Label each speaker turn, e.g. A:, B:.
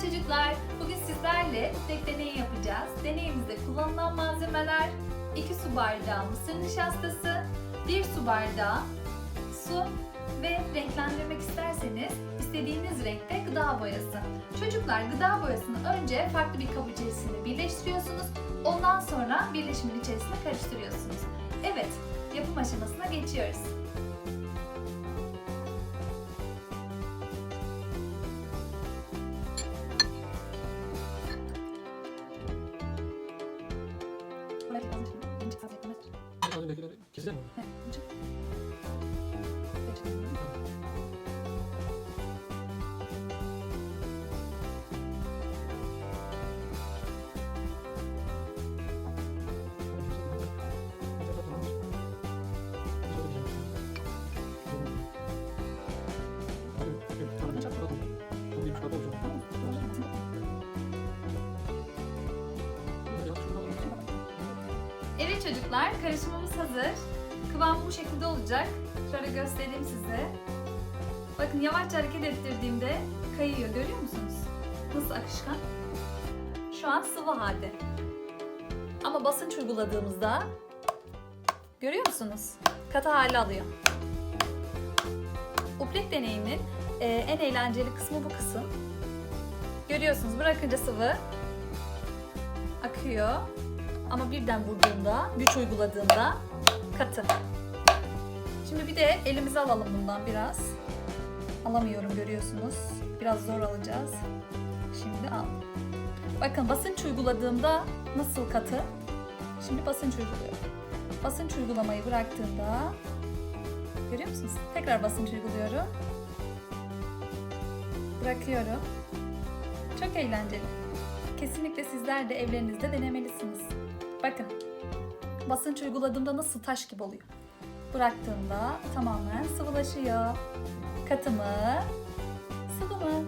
A: çocuklar, bugün sizlerle tek deneyi yapacağız. Deneyimizde kullanılan malzemeler 2 su bardağı mısır nişastası, 1 su bardağı su ve renklendirmek isterseniz istediğiniz renkte gıda boyası. Çocuklar gıda boyasını önce farklı bir kap içerisinde birleştiriyorsunuz. Ondan sonra birleşimin içerisine karıştırıyorsunuz. Evet, yapım aşamasına geçiyoruz.
B: Kesinlikle. Kesinlikle. Kesinlikle. Kesinlikle.
A: Kesinlikle. Çocuklar, karışımımız hazır. Kıvamı bu şekilde olacak. Şöyle göstereyim size. Bakın yavaşça hareket ettirdiğimde kayıyor. Görüyor musunuz? Nasıl akışkan? Şu an sıvı halde. Ama basınç uyguladığımızda görüyor musunuz? Katı hale alıyor. Uplek deneyinin e, en eğlenceli kısmı bu kısım. Görüyorsunuz bırakınca sıvı akıyor. Ama birden vurduğunda, güç uyguladığında katı. Şimdi bir de elimize alalım bundan biraz. Alamıyorum görüyorsunuz. Biraz zor alacağız. Şimdi al. Bakın basınç uyguladığımda nasıl katı? Şimdi basınç uyguluyorum. Basınç uygulamayı bıraktığımda görüyor musunuz? Tekrar basınç uyguluyorum. Bırakıyorum. Çok eğlenceli. Kesinlikle sizler de evlerinizde denemelisiniz. Bakın. Basınç uyguladığımda nasıl taş gibi oluyor. Bıraktığımda tamamen sıvılaşıyor. Katı mı? Sıvı mı?